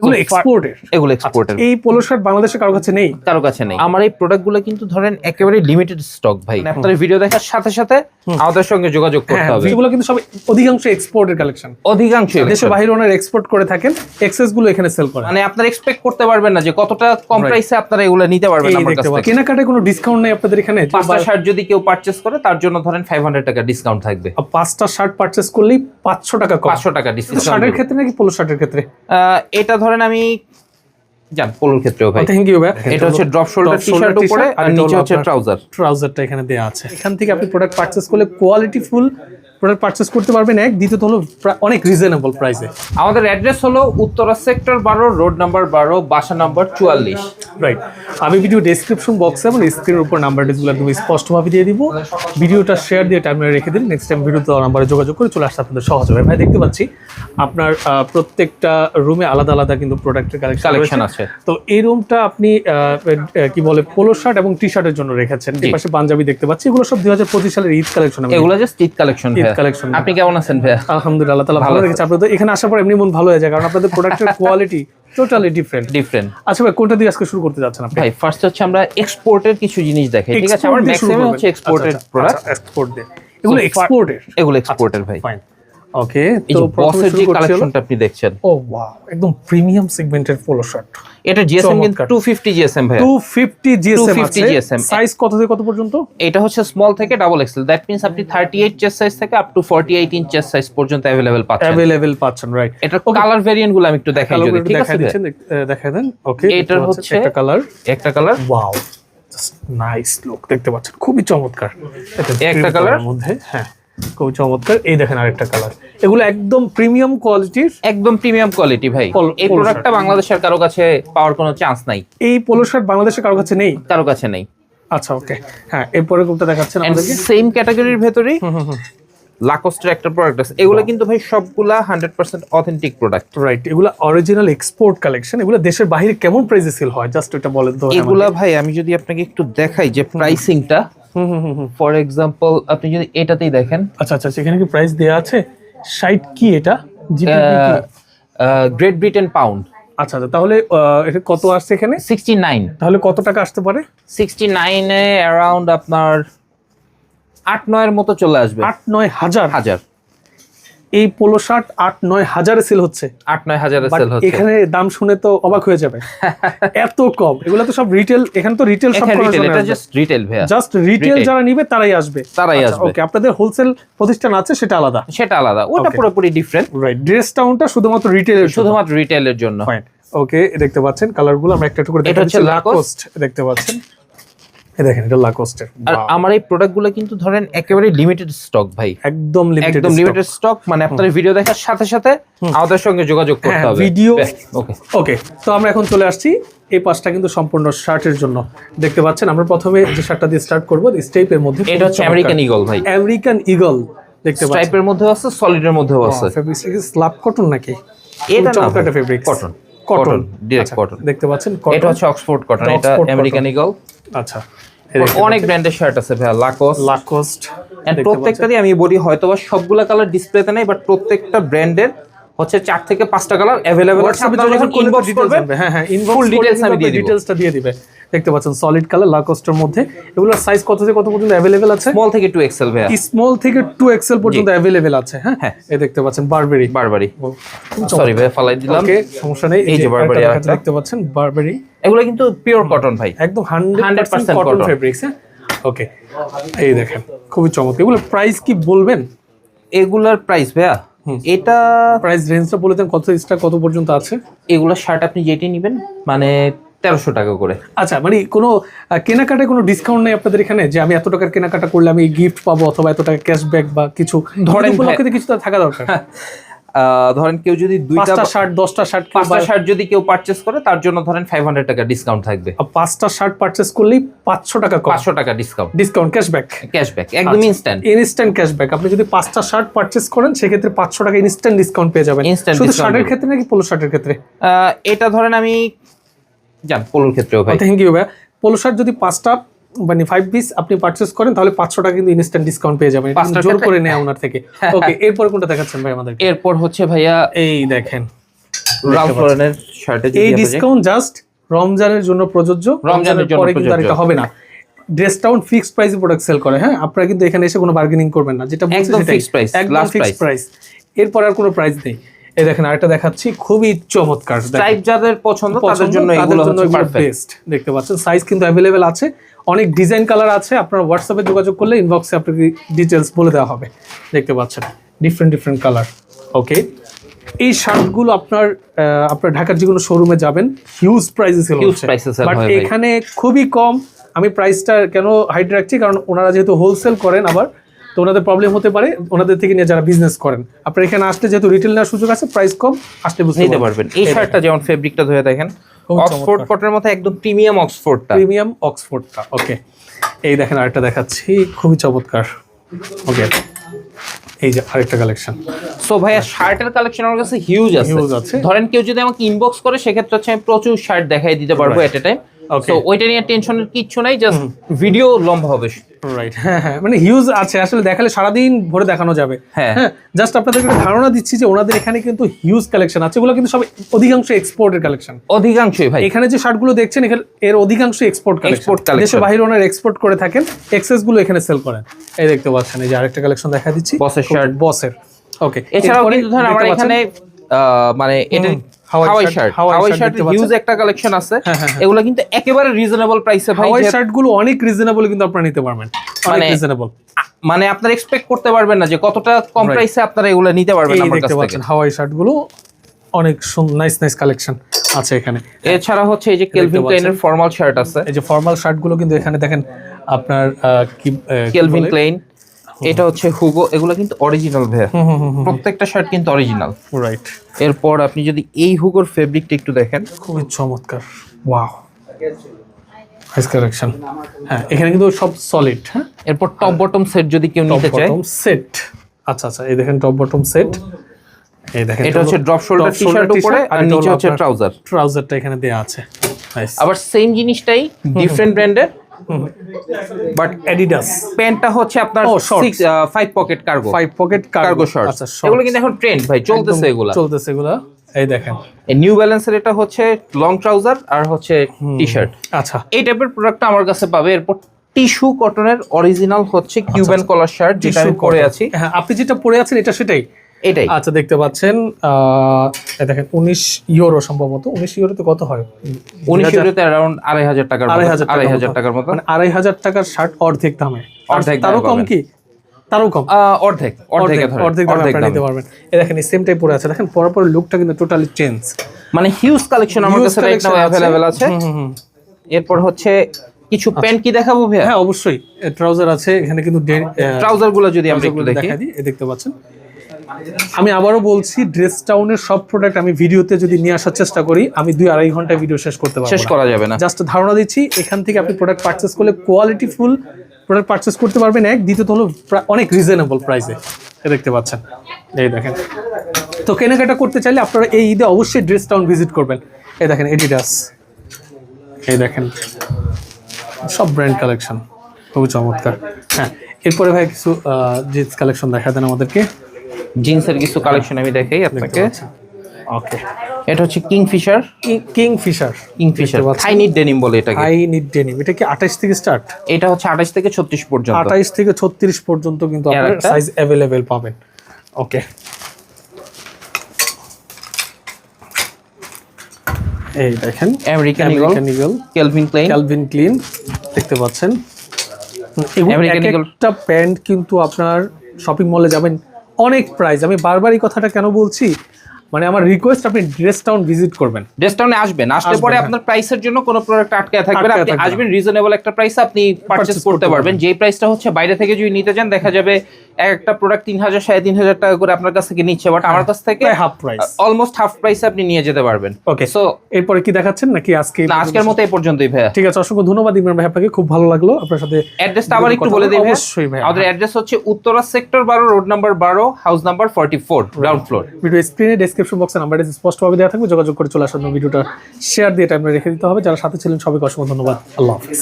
এগুলো এক্সপোর্টের এগুলো এক্সপোর্টের এই পোলো শার্ট বাংলাদেশে কারও কাছে নেই? কারও কাছে নেই। আমার এই প্রোডাক্টগুলো কিন্তু ধরেন একেবারে লিমিটেড স্টক ভাই। আপনার ভিডিও দেখার সাথে সাথে আমাদের সঙ্গে যোগাযোগ করতে হবে। যেগুলো কিন্তু সব অধিকাংশ এক্সপোর্টের কালেকশন অধিকাংশ দেশের বাইরে ওনারা এক্সপোর্ট করে থাকেন এক্সেসগুলো এখানে সেল করে মানে আপনারা এক্সপেক্ট করতে পারবেন না যে কতটা কম প্রাইসে আপনারা এগুলো নিতে পারবেন আমার কাছ দেখতে থেকে। কেনাকাটায় কোনো ডিসকাউন্ট নেই আপনাদের এখানে? পাঁচটা শার্ট যদি কেউ পারচেস করে তার জন্য ধরেন ফাইভ হান্ড্রেড টাকা ডিসকাউন্ট থাকবে। পাঁচটা শার্ট পারচেস করলেই পাঁচশো টাকা কম। পাঁচশো টাকা শার্টের ক্ষেত্রে নাকি পোলো শার্টের ক্ষেত্রে? এটা ধরেন আমি যান পোলোর ক্ষেত্রেও ভাই। থ্যাংক ইউ ভাই এটা হচ্ছে ড্রপ শোল্ডার টি শার্ট উপরে আর নিচে হচ্ছে ট্রাউজার ট্রাউজারটা এখানে দেওয়া আছে। এখান থেকে আপনি প্রোডাক্ট পারচেজ করলে কোয়ালিটি ফুল প্রোডাক্ট পারচেস করতে পারবেন এক দ্বিতীয়ত হলো অনেক রিজনেবল প্রাইসে আমাদের অ্যাড্রেস হলো উত্তরা সেক্টর বারো রোড নাম্বার বারো বাসা নাম্বার চুয়াল্লিশ। রাইট আমি ভিডিও ডেসক্রিপশন বক্সে এবং স্ক্রিনের উপর নাম্বার ডিসগুলো একদম স্পষ্টভাবে দিয়ে দিব। ভিডিওটা শেয়ার দিয়ে টাইমে রেখে দিন। নেক্সট টাইম ভিডিও দেওয়ার নাম্বারে যোগাযোগ করে চলে আসতে আপনাদের সহজ হবে। ভাই দেখতে পাচ্ছি আপনার প্রত্যেকটা রুমে আলাদা আলাদা কিন্তু প্রোডাক্টের কালেকশন আছে। তো এই রুমটা আপনি কি বলে পোলো শার্ট এবং টি শার্টের জন্য রেখেছেন। পাশে পাঞ্জাবি দেখতে পাচ্ছি। এগুলো সব দুই হাজার পঁচিশ সালের ঈদ কালেকশন এগুলো জাস্ট ঈদ কালেকশন collection। আপনি কেমন আছেন ভাইয়া? আলহামদুলিল্লাহ আল্লাহ ভালো রেখেছে। আপনাদের এখানে আসার পর এমনি মন ভালো হয়ে যায় কারণ আপনাদের প্রোডাক্টের কোয়ালিটি টোটালি ডিফারেন্ট ডিফারেন্ট আচ্ছা ভাই কোনটা দিয়ে আজকে শুরু করতে যাচ্ছেন আপনি? ভাই ফার্স্ট হচ্ছে আমরা এক্সপোর্টের কিছু জিনিস দেখাই ঠিক আছে? আমার ম্যাক্সিমাম হচ্ছে এক্সপোর্টেড প্রোডাক্ট এক্সপোর্ট দিয়ে। এগুলো এক্সপোর্টেড এক্সপোর্টের এগুলো এক্সপোর্টের ভাই। ফাইন ওকে এই তো যে বসের যে কালেকশনটা আপনি দেখছেন ও ওয়াও একদম প্রিমিয়াম সেগমেন্টের পোলো শার্ট এটা জিএসএম কিন্তু চমৎকার। 250 জিএসএম ভাই 250 জিএসএম 250 আছে GSM সাইজ কত থেকে কত পর্যন্ত এটা হচ্ছে স্মল থেকে ডাবল এক্সেল দ্যাট মিন্স আপনি 38 চেস্ট সাইজ থেকে up to 48 inch chest size পর্যন্ত अवेलेबल পাচ্ছেন অ্যাভেলেবল পাচ্ছেন রাইট এটার কালার ভেরিয়েন্ট গুলো আমি একটু দেখাই কালার যদি ঠিক দেখাই আছে দিচ্ছেন দেখ- আহ, দেখাই দেন ওকে এটার হচ্ছে- একটা কালার একটা colour wow just nice look দেখতে পাচ্ছেন খুবই চমৎকার এটা এই একটা cream colour? colour মধ্যে হ্যাঁ খুবই চমৎকার। এই দেখেন আরেকটা কালার এগুলো একদম প্রিমিয়াম কোয়ালিটির একদম প্রিমিয়াম কোয়ালিটি ভাই। এই প্রোডাক্টটা বাংলাদেশের কারও কাছে পাওয়ার কোনো চান্স নাই। এই পোলো শার্ট বাংলাদেশে কারও কাছে নেই? কারও কাছে নেই। আচ্ছা ওকে হ্যাঁ এরপরে কোনটা দেখাচ্ছেন আমাদেরকে সেম ক্যাটাগরির ভেতরেই লাকোস্টের একটা প্রোডাক্ট আছে। এগুলো কিন্তু ভাই সবগুলা 100% অথেন্টিক প্রোডাক্ট রাইট এগুলো অরিজিনাল এক্সপোর্ট কালেকশন এগুলো দেশের বাইরে কেমন প্রাইসে সেল হয়? জাস্ট এটা বলেন তো এগুলা ভাই আমি যদি আপনাকে একটু দেখাই যে প্রাইসিংটা। ফর এক্সাম্পল আপনি যদি এটাতেই দেখেন। আচ্ছা আচ্ছা সেখানে কি প্রাইস দেওয়া আছে? সাইট কি এটা? গ্রেট ব্রিটেন পাউন্ড আচ্ছা আচ্ছা তাহলে এটা কত আসছে এখানে? সিক্সটি নাইন তাহলে কত টাকা আসতে পারে? সিক্সটি নাইনে অ্যারাউন্ড আপনার আট নয়ের মতো চলে আসবে। আট নয় হাজার? হাজার। এই পোলো শার্ট আট নয় হাজারে সেল হচ্ছে। আট নয় হাজারে সেল হচ্ছে। এখানে দাম শুনে তো অবাক হয়ে যাবে। এত কম। এগুলো তো সব রিটেল এখানে তো রিটেল সব রিটেল এটা জাস্ট রিটেল ভাইয়া। জাস্ট রিটেল যারা নিবে তারাই আসবে। তারাই আসবে। ওকে আপনাদের হোলসেল প্রতিষ্ঠান আছে সেটা আলাদা। সেটা আলাদা। ওটা পুরোপুরি ডিফারেন্ট রাইট ড্রেস টাউনটা শুধুমাত্র রিটেলের শুধু শুধুমাত্র রিটেলের জন্য। ওকে দেখতে পাচ্ছেন কালারগুলো আমরা একটা একটু করে এটা দেখা হচ্ছে হচ্ছে Lacoste। লাকোস্ট দেখতে পাচ্ছেন। দেখেন এটা লাকোস্টের আর আমার এই প্রোডাক্টগুলো কিন্তু ধরেন একেবারে লিমিটেড স্টক ভাই। একদম লিমিটেড একদম লিমিটেড স্টক মানে আপনার ভিডিও দেখার সাথে সাথে আমাদের সঙ্গে যোগাযোগ করতে হ্যাঁ, হবে। video- ওকে ওকে তো আমরা এখন চলে আসছি। এই পাঁচটা কিন্তু সম্পূর্ণ শার্টের জন্য। দেখতে পাচ্ছেন আমরা প্রথমে যে শার্টটা দিয়ে স্টার্ট করব স্টেপের মধ্যে এটা হচ্ছে আমেরিকান ইগল ভাই। আমেরিকান ইগল দেখতে পাচ্ছেন। স্ট্রাইপের মধ্যেও আছে সলিডের মধ্যেও আছে। ফেব্রিক্স স্ল্যাব কটন নাকি? এটা না fabrics cotton cotton direct cotton দেখতে পাচ্ছেন এটা হচ্ছে অক্সফোর্ড কটন এটা আমেরিকান ইগল আচ্ছা। অনেক ব্র্যান্ডের শার্ট আছে ভাই লাকোস লাকোস্ট এন্ড দিয়ে আমি বলি হয়তোবা সবগুলা কালার ডিসপ্লেতে নাই বাট প্রত্যেকটা ব্র্যান্ডের হচ্ছে চার থেকে পাঁচটা কালার অ্যাভেলেবল আছে। আপনি যখন ইনবক্স করবেন হ্যাঁ হ্যাঁ ইনবক্স ফুল ডিটেইলস আমি দিয়ে দিব। ডিটেইলসটা দিয়ে দিবে। দেখতে পাচ্ছেন সলিড কালার লাকোস্টের মধ্যে। এগুলোর সাইজ কত থেকে কত পর্যন্ত অ্যাভেলেবেল আছে? স্মল থেকে টু এক্সেল ভাইয়া। স্মল থেকে টু এক্সেল পর্যন্ত অ্যাভেলেবেল আছে হ্যাঁ? হ্যাঁ। এই দেখতে পাচ্ছেন বারবেরি বারবারি সরি ভাই ফালাই দিলাম। ওকে সমস্যা নেই। এই যে আরেকটা। দেখতে পাচ্ছেন বারবেরি এগুলো কিন্তু পিওর কটন ভাই। একদম হান্ড্রেড 100% কটন ফেব্রিক্স হ্যাঁ? ওকে এই দেখেন খুবই চমৎকার। এগুলো প্রাইস কি বলবেন? এগুলার প্রাইস ভাইয়া এটা প্রাইস রেঞ্জটা বলে দেন কত স্টার কত পর্যন্ত আছে? এগুলোর শার্ট আপনি যেটি নেবেন মানে তেরোশো টাকা করে। আচ্ছা মানে কোনো কেনাকাটায় কোনো ডিসকাউন্ট নেই আপনাদের এখানে? যে আমি এত টাকার কেনাকাটা করলে আমি গিফট পাবো অথবা এত টাকা ক্যাশব্যাক বা কিছু ধরেন উপলক্ষে কিছু তো থাকা দরকার? আহ, ধরেন কেউ যদি দুইটা শার্ট দশটা শার্ট পাঁচটা শার্ট যদি কেউ পারচেস করে তার জন্য ধরেন ফাইভ হান্ড্রেড টাকা ডিসকাউন্ট থাকবে। পাঁচটা শার্ট পারচেস করলেই পাঁচশো টাকা পাঁচশো টাকা ডিসকাউন্ট ডিসকাউন্ট ক্যাশব্যাক ক্যাশব্যাক একদম ইনস্ট্যান্ট ইনস্ট্যান্ট ক্যাশব্যাক আপনি যদি পাঁচটা শার্ট পারচেস করেন সেক্ষেত্রে পাঁচশো টাকা ইনস্ট্যান্ট ডিসকাউন্ট পেয়ে যাবেন। Instant শুধু শার্টের ক্ষেত্রে নাকি পোলো শার্টের ক্ষেত্রে? এটা ধরেন আমি জান পোলোর ক্ষেত্রেও ভাই। থ্যাংক ইউ ভাই পোলো শার্ট যদি পাঁচটা মানে ফাইভ পিস আপনি পারচেস করেন তাহলে পাঁচশো টাকা কিন্তু ইনস্ট্যান্ট ডিসকাউন্ট পেয়ে যাবেন। জোর করে নেয় ওনার থেকে। ওকে এরপর কোনটা দেখাচ্ছেন ভাই আমাদের এরপর হচ্ছে ভাইয়া এই দেখেন। শার্টে এই ডিসকাউন্ট জাস্ট রমজানের জন্য প্রযোজ্য। রমজানের জন্য পরে কিন্তু আর এটা হবে না। ডিসকাউন্ট ফিক্সড প্রাইসে প্রোডাক্ট সেল করে হ্যাঁ? আপনারা কিন্তু এখানে এসে কোনো বার্গেনিং করবেন না। যেটা বলছি সেটাই। price, একদম ফিক্সড প্রাইস এরপর আর কোনো প্রাইস নেই। এই দেখেন আরেকটা দেখাচ্ছি খুবই চমৎকার। টাইপ যাদের পছন্দ তাদের জন্য এগুলো হচ্ছে পারফেক্ট বেস্ট দেখতে পাচ্ছেন। সাইজ কিন্তু অ্যাভেলেবেল আছে অনেক ডিজাইন কালার আছে আপনার হোয়াটসঅ্যাপে যোগাযোগ করলে ইনবক্সে আপনাকে ডিটেলস বলে দেওয়া হবে দেখতে পাচ্ছেন। ডিফারেন্ট ডিফারেন্ট কালার ওকে এই শার্টগুলো আপনার আপনার ঢাকার যে কোনো শোরুমে যাবেন হিউজ প্রাইসে সেল sell বাট এখানে খুবই কম আমি প্রাইসটা কেন হাইড রাখছি? কারণ ওনারা যেহেতু হোলসেল করেন আবার তো ওনাদের প্রবলেম হতে পারে ওনাদের থেকে নিয়ে যারা বিজনেস করেন। আপনার এখানে আসলে যেহেতু রিটেল নেওয়ার সুযোগ আছে প্রাইস কম আসলে বুঝতে নিতে পারবেন। এই শার্টটা যেমন ফেব্রিকটা ধরে দেখেন অক্সফোর্ড কটনের মতো একদম প্রিমিয়াম অক্সফোর্ডটা প্রিমিয়াম অক্সফোর্ডটা ওকে এই দেখেন আরেকটা দেখাচ্ছি খুবই চমৎকার। ওকে এই যে আরেকটা কালেকশন সো ভাইয়া শার্টের কালেকশন আমার কাছে হিউজ আছে। ধরেন কেউ যদি আমাকে ইনবক্স করে সেক্ষেত্রে হচ্ছে আমি প্রচুর শার্ট দেখাই দিতে পারব এট এ টাইম তো ওইটা নিয়ে টেনশনের কিচ্ছু নাই জাস্ট ভিডিও লম্বা হবে। রাইট হ্যাঁ হ্যাঁ মানে হিউজ আছে আসলে দেখালে সারাদিন ভরে দেখানো যাবে। হ্যাঁ। হ্যাঁ জাস্ট আপনাদেরকে একটা ধারণা দিচ্ছি যে ওনাদের এখানে কিন্তু হিউজ কালেকশন আছে ওগুলো কিন্তু সব অধিকাংশ এক্সপোর্টের কালেকশন অধিকাংশই ভাই। এখানে যে শার্টগুলো দেখছেন এখানে এর অধিকাংশ এক্সপোর্ট কালেকশন দেশের বাইরে ওনারা এক্সপোর্ট করে থাকেন এক্সেসগুলো এখানে সেল করেন। এই দেখতে পাচ্ছেন এই যে আরেকটা কালেকশন দেখা দিচ্ছি। Boss-এর shirt। বসের ওকে এছাড়াও কিন্তু ধরেন আমার এখানে মানে এটা Hawaii Hawaii shirt Hawaii Hawaii huge একটা কালেকশন আছে। হ্যাঁ, হ্যাঁ, এগুলো কিন্তু একেবারে রিজনেবল প্রাইসে ভাই হাওয়াই শার্টগুলো অনেক রিজনেবল কিন্তু আপনারা নিতে পারবেন। অনেক মানে- রিজনেবল মানে আপনারা এক্সপেক্ট করতে পারবেন না যে কতটা কম প্রাইসে আপনারা এগুলো নিতে পারবেন আমার কাছ থেকে। হাওয়াই শার্টগুলো অনেক নাইস নাইস কালেকশন আছে এখানে। এছাড়া হচ্ছে এই যে কেলভিন ক্লাইনের ফর্মাল শার্ট আছে। এই যে ফর্মাল শার্টগুলো কিন্তু এখানে দেখেন আপনার কি কেলভিন? ক্লাইন এটা হচ্ছে হুগো এগুলো কিন্তু অরিজিনাল ভাইয়া। প্রত্যেকটা শার্ট কিন্তু অরিজিনাল রাইট এরপর আপনি যদি এই হুগোর ফেব্রিকটা একটু দেখেন। খুবই চমৎকার। ওয়াও কালেকশন হ্যাঁ এখানে কিন্তু সব সলিড হ্যাঁ? এরপর টপ বটম সেট যদি কেউ নিতে চায়। সেট আচ্ছা আচ্ছা এই দেখেন টপ বটম সেট এই দেখেন এটা হচ্ছে ড্রপ শোল্ডার টি শার্ট উপরে আর নিচে হচ্ছে ট্রাউজার ট্রাউজারটা এখানে দেয়া আছে। আবার সেম জিনিসটাই ডিফারেন্ট ব্র্যান্ডের বাট অ্যাডিডাস প্যান্টটা হচ্ছে আপনার Oh, shorts. Six five pocket cargo five pocket cargo shorts আচ্ছা এগুলো কিন্তু এখন ট্রেন্ড ভাই চলতেছে এগুলা। চলতেছে এগুলা। এই দেখেন। নিউ ব্যালেন্সের এটা হচ্ছে লং ট্রাউজার আর হচ্ছে টি শার্ট আচ্ছা। এই টাইপের প্রোডাক্টটা আমার কাছে পাবে। এরপর টিস্যু কটনের অরিজিনাল হচ্ছে কিউবেন কলার শার্ট যেটা আমি পরে আছি। হ্যাঁ আপনি যেটা পরে আছেন এটা সেটাই। এটাই। আচ্ছা দেখতে পাচ্ছেন দেখেন উনিশ ইউরো সম্ভবত। উনিশ ইউরোতে কত হয়? উনিশ ইউরোতে অ্যারাউন্ড আড়াই হাজার টাকার আড়াই হাজার টাকার আড়াই হাজার মতো। টাকার মতো। মানে আড়াই হাজার টাকার শার্ট অর্ধেক দামে। অর্ধেক তারও কম কি? তারও কম। অর্ধেক অর্ধেক অর্ধেক অর্ধেক নিতে পারবেন। এই দেখেন এই সেম টাইপ পরে আছে। দেখেন পরার লুকটা কিন্তু টোটালি চেঞ্জ মানে হিউজ কালেকশন আমার কাছে রাইট নাও collection আছে। এরপর হচ্ছে কিছু প্যান্ট কি দেখাবো ভাইয়া? হ্যাঁ অবশ্যই। ট্রাউজার আছে এখানে কিন্তু ট্রাউজারগুলো যদি আমরা একটু দেখি। দেখতে পাচ্ছেন। আমি আবারও বলছি ড্রেস টাউনের সব প্রোডাক্ট আমি ভিডিওতে যদি নিয়ে আসার চেষ্টা করি আমি দুই আড়াই ঘন্টায় ভিডিও শেষ করতে পারব শেষ করা যাবে না। জাস্ট ধারণা দিচ্ছি এখান থেকে আপনি প্রোডাক্ট পারচেস করলে কোয়ালিটি ফুল প্রোডাক্ট পারচেস করতে পারবেন এক দ্বিতীয়ত হলো অনেক রিজনেবল প্রাইসে দেখতে পাচ্ছেন। এই দেখেন। তো কেনাকাটা করতে চাইলে আপনারা এই ঈদে অবশ্যই ড্রেস টাউন ভিজিট করবেন। এই দেখেন এডিডাস এই দেখেন। সব ব্র্যান্ড কালেকশন খুবই চমৎকার। হ্যাঁ এরপরে ভাই কিছু জিন্স কালেকশন দেখা দেন আমাদেরকে। জিন্সের কিছু কালেকশন আমি দেখাই আপনাকে। ওকে এটা হচ্ছে কিংফিশার। King fisher Kingfisher. পাচ্ছেন? থাই নিট ডেনিম বলে এটাকে। হাই নিড ডেনিম এটা কি আঠাইশ থেকে স্টার্ট এটা হচ্ছে আঠাশ থেকে ছত্রিশ পর্যন্ত। আঠাইশ থেকে ছত্রিশ পর্যন্ত কিন্তু আপনার সাইজ অ্যাভেলেবেল পাবেন। ওকে এই দেখেন। American Eagle American Eagle Calvin Klein দেখতে পাচ্ছেন। একটা প্যান্ট কিন্তু আপনার শপিং মলে যাবেন অনেক প্রাইজ আমি বারবার এই কথাটা কেন বলছি? মানে আমার রিকোয়েস্ট আপনি ড্রেস টাউন ভিজিট করবেন। ডেস্টাউনে আসবেন আসলে পরে হ্যাঁ। আপনার প্রাইসের জন্য কোনো প্রোডাক্ট আটকে থাকবে না। আপনি আসবেন রিজনেবল একটা প্রাইসে আপনি পারচেজ করতে পারবেন। যেই প্রাইসটা হচ্ছে বাইরে থেকে যদি নিতে চান দেখা যাবে একটা প্রোডাক্ট তিন হাজার সাড়ে তিন হাজার টাকা করে আপনার কাছ থেকে নিচ্ছে। বাট আমার কাছ থেকে হাফ প্রাইস অলমোস্ট হাফ প্রাইসে আপনি নিয়ে যেতে পারবেন। ওকে সো এরপরে কি দেখাচ্ছেন নাকি আজকে আজকের মতো এই পর্যন্তই ভাইয়া। ঠিক আছে অসংখ্য ধন্যবাদ ইমরান ভাই আপনাকে খুব ভালো লাগল। আপনার সাথে অ্যাড্রেসটা আবার একটু বলে দিই অবশ্যই ভাই আমাদের অ্যাড্রেস হচ্ছে উত্তরা সেক্টর বারো রোড নাম্বার বারো house number forty four ground floor video স্ক্রিনে ডেসক্রিপশন বক্সে নাম্বার স্পষ্টভাবে দেওয়া থাকবে, যোগাযোগ করে চলে আসার ভিডিওটা শেয়ার দিয়ে টাইমে রেখে দিতে হবে। যারা সাথে ছিলেন, সবাইকে অসংখ্য ধন্যবাদ। আল্লাহ হাফিজ।